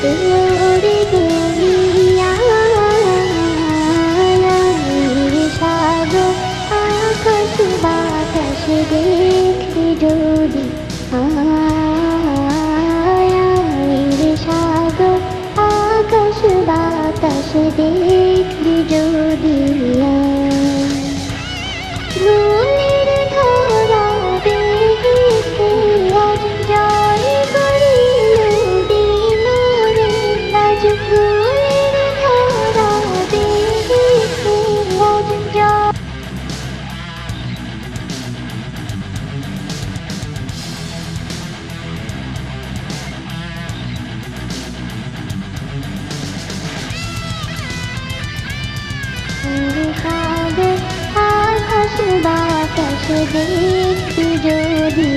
Thank you. দেখি যদি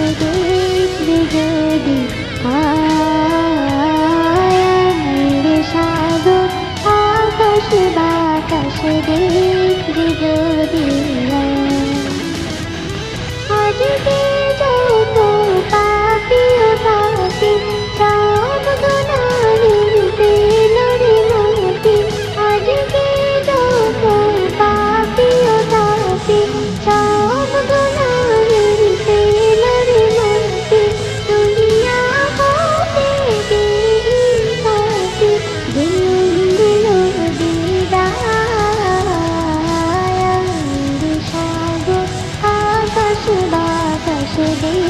সদয় for the love.